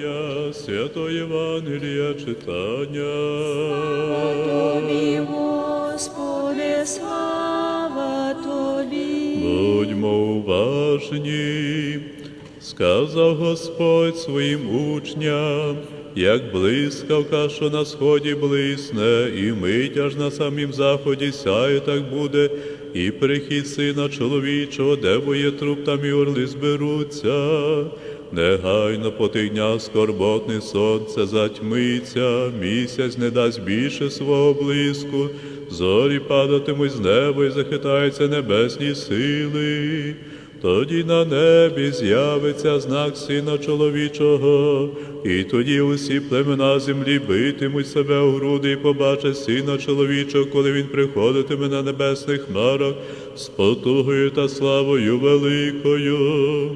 Миколая, свято Євангелія читання. Тобі, Господи, слава Тобі. Будьмо уважні, сказав Господь своїм учням, як блискавка, що на сході блисне, і мить аж на самім заході сяє, так буде, і прихід сина чоловічого, де боє труп, там і орли зберуться. Негайно по тих скорботне сонце затьмиться, місяць не дасть більше свого блиску, зорі падатимуть з неба і захитаються небесні сили. Тоді на небі з'явиться знак Сина чоловічого, і тоді усі племена землі битимуть себе у груди і побачать Сина чоловічого, коли він приходитиме на небесних хмарах з потугою та славою великою.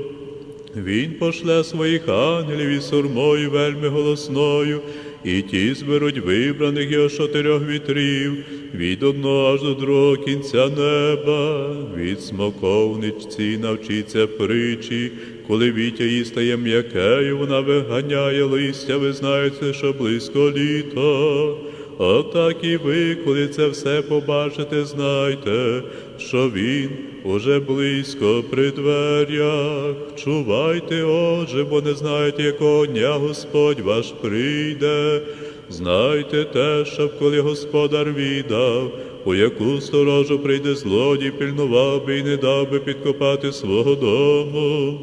Він пошле своїх ангелів із сурмою вельми голосною, і ті зберуть вибраних його чотирьох вітрів, від одного аж до другого кінця неба, від смоковничці навчиться притчі, коли вітя її стає м'якею, вона виганяє листя, ви знаєте, що близько літо. Отак і ви, коли це все побачите, знайте, що він уже близько при дверях. Чувайте, отже, бо не знаєте, якого дня Господь ваш прийде. Знайте те, щоб коли господар віддав, у яку сторожу прийде злодій, пильнував би і не дав би підкопати свого дому.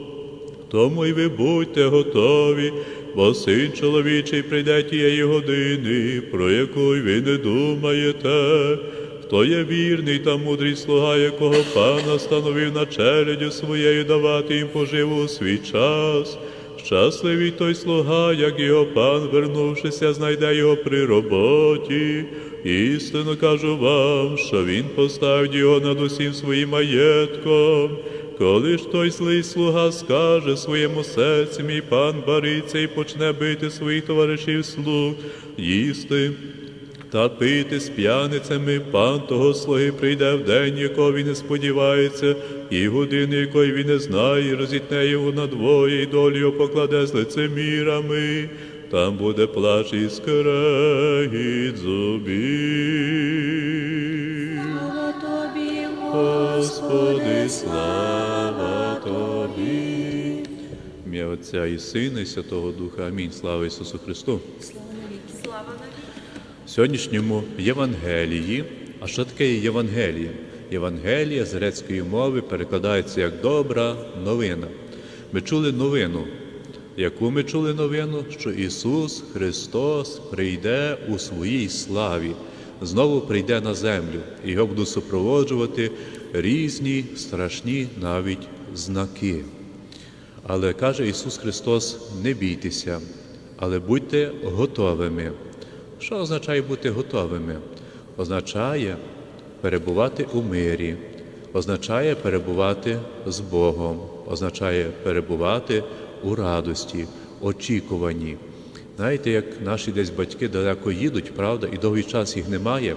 Тому й ви будьте готові, бо син чоловічий прийде тієї години, про яку й ви не думаєте. Хто є вірний та мудрий слуга, якого пана становив на челядю своєю давати їм поживу у свій час. Щасливий той слуга, як його пан, вернувшися, знайде його при роботі. Істинно кажу вам, що він поставить його над усім своїм маєтком. Коли ж той злий слуга скаже своєму серці, мій пан бариться і почне бити своїх товаришів слуг, їсти та пити з п'яницями, пан того слуги прийде в день, якого він не сподівається, і години, якої він не знає, розітне його надвоє, і долю його покладе з лицемірами. Там буде плач і скрегіт зубів. Господи, слава Тобі. Ім'я Отця і Сина, і Святого Духа. Амінь. Слава Ісусу Христу. Слава. В сьогоднішньому Євангелії, а що таке Євангеліє? Євангелія з грецької мови перекладається як добра новина. Ми чули новину. Яку ми чули новину? Що Ісус Христос прийде у своїй славі, знову прийде на землю, і його будуть супроводжувати різні страшні навіть знаки. Але каже Ісус Христос: не бійтеся, але будьте готовими. Що означає бути готовими? Означає перебувати у мирі, означає перебувати з Богом, означає перебувати у радості, очікуванні. Знаєте, як наші десь батьки далеко їдуть, правда, і довгий час їх немає.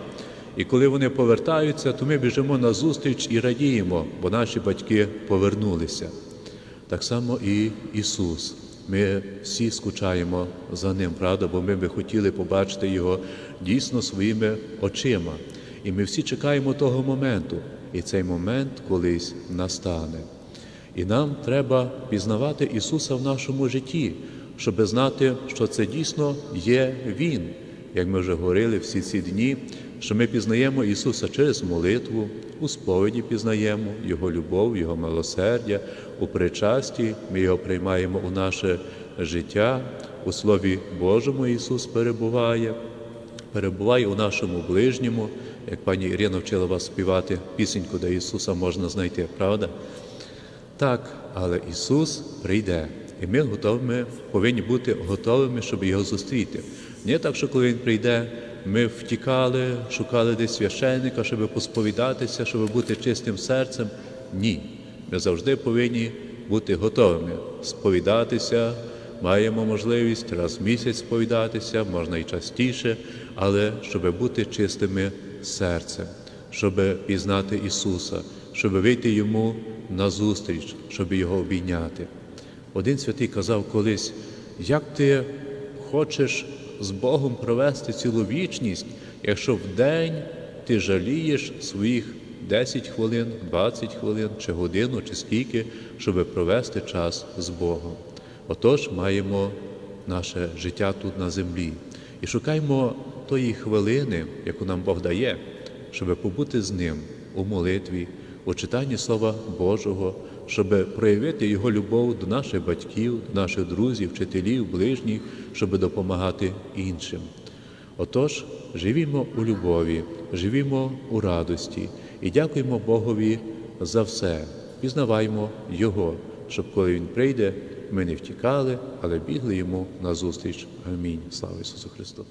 І коли вони повертаються, то ми біжимо на зустріч і радіємо, бо наші батьки повернулися. Так само і Ісус. Ми всі скучаємо за Ним, правда, бо ми би хотіли побачити Його дійсно своїми очима. І ми всі чекаємо того моменту, і цей момент колись настане. І нам треба пізнавати Ісуса в нашому житті, щоб знати, що це дійсно є Він, як ми вже говорили всі ці дні, що ми пізнаємо Ісуса через молитву, у сповіді пізнаємо Його любов, Його милосердя, у причасті ми Його приймаємо у наше життя, у Слові Божому Ісус перебуває, перебуває у нашому ближньому, як пані Ірина вчила вас співати пісеньку, де Ісуса можна знайти, правда? Так, але Ісус прийде, і ми готові, повинні бути готовими, щоб його зустріти. Не так, що коли Він прийде, ми втікали, шукали десь священника, щоб посповідатися, щоб бути чистим серцем. Ні. Ми завжди повинні бути готовими сповідатися. Маємо можливість раз в місяць сповідатися, можна і частіше, але щоб бути чистими серцем, щоб пізнати Ісуса, щоб вийти Йому назустріч, щоб Його обійняти. Один святий казав колись, як ти хочеш з Богом провести цілу вічність, якщо в день ти жалієш своїх 10 хвилин, 20 хвилин чи годину, чи скільки, щоб провести час з Богом. Отож, маємо наше життя тут на землі і шукаємо тої хвилини, яку нам Бог дає, щоб побути з Ним у молитві, у читанні Слова Божого, щоб проявити Його любов до наших батьків, до наших друзів, вчителів, ближніх, щоб допомагати іншим. Отож, живімо у любові, живімо у радості і дякуємо Богові за все. Пізнаваймо Його, щоб коли Він прийде, ми не втікали, але бігли йому назустріч. Амінь. Слава Ісусу Христу!